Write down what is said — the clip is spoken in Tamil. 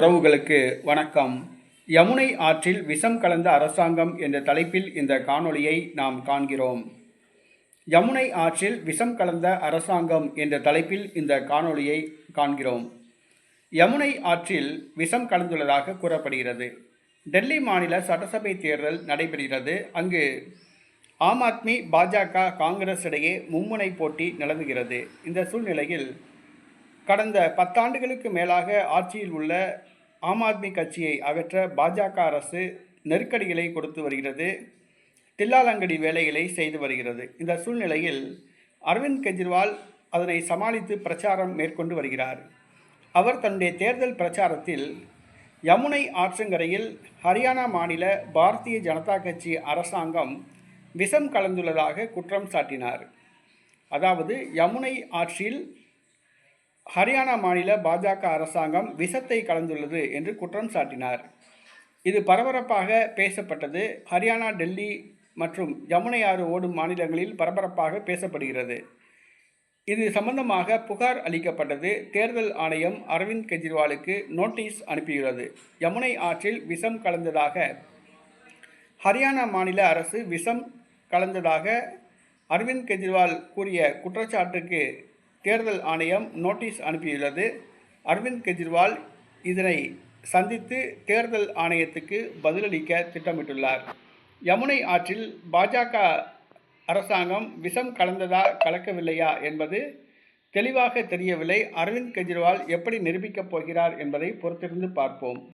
உறவுகளுக்கு வணக்கம். யமுனை ஆற்றில் விஷம் கலந்த அரசாங்கம் என்ற தலைப்பில் இந்த காணொளியை நாம் காண்கிறோம். யமுனை ஆற்றில் விஷம் கலந்த அரசாங்கம் என்ற தலைப்பில் இந்த காணொளியை காண்கிறோம். யமுனை ஆற்றில் விஷம் கலந்துள்ளதாக கூறப்படுகிறது. டெல்லி மாநில சட்டசபை தேர்தல் நடைபெறுகிறது. அங்கு ஆம் ஆத்மி பாஜக காங்கிரஸ் இடையே மும்முனை போட்டி நிலவுகிறது. இந்த சூழ்நிலையில் கடந்த பத்தாண்டுகளுக்கு மேலாக ஆட்சியில் உள்ள ஆம் ஆத்மி கட்சியை அகற்ற பாஜக அரசு நெருக்கடிகளை கொடுத்து வருகிறது. தில்லாலங்கடி வேலைகளை செய்து வருகிறது. இந்த சூழ்நிலையில் அரவிந்த் கெஜ்ரிவால் அதனை சமாளித்து பிரச்சாரம் மேற்கொண்டு வருகிறார். அவர் தன்னுடைய தேர்தல் பிரச்சாரத்தில் யமுனை ஆற்றங்கரையில் ஹரியானா மாநில பாரதிய ஜனதா கட்சி அரசாங்கம் விஷம் கலந்துள்ளதாக குற்றம் சாட்டினார். அதாவது யமுனை ஆற்றில் ஹரியானா மாநில பாஜக அரசாங்கம் விஷத்தை கலந்துள்ளது என்று குற்றம் சாட்டினார். இது பரபரப்பாக பேசப்பட்டது. ஹரியானா டெல்லி மற்றும் யமுனை ஆறு ஓடும் மாநிலங்களில் பரபரப்பாக பேசப்படுகிறது. இது சம்பந்தமாக புகார் அளிக்கப்பட்டது. தேர்தல் ஆணையம் அரவிந்த் கெஜ்ரிவாலுக்கு நோட்டீஸ் அனுப்பியுள்ளது. யமுனை ஆற்றில் விஷம் கலந்ததாக ஹரியானா மாநில அரசு விஷம் கலந்ததாக அரவிந்த் கெஜ்ரிவால் கூறிய குற்றச்சாட்டுக்கு தேர்தல் ஆணையம் நோட்டீஸ் அனுப்பியுள்ளது. அரவிந்த் கெஜ்ரிவால் இதனை சந்தித்து தேர்தல் ஆணையத்துக்கு பதிலளிக்க திட்டமிட்டுள்ளார். யமுனை ஆற்றில் பாஜக அரசாங்கம் விஷம் கலந்ததா கலக்கவில்லையா என்பது தெளிவாக தெரியவில்லை. அரவிந்த் கெஜ்ரிவால் எப்படி நிரூபிக்கப் போகிறார் என்பதை பொறுத்திருந்து பார்ப்போம்.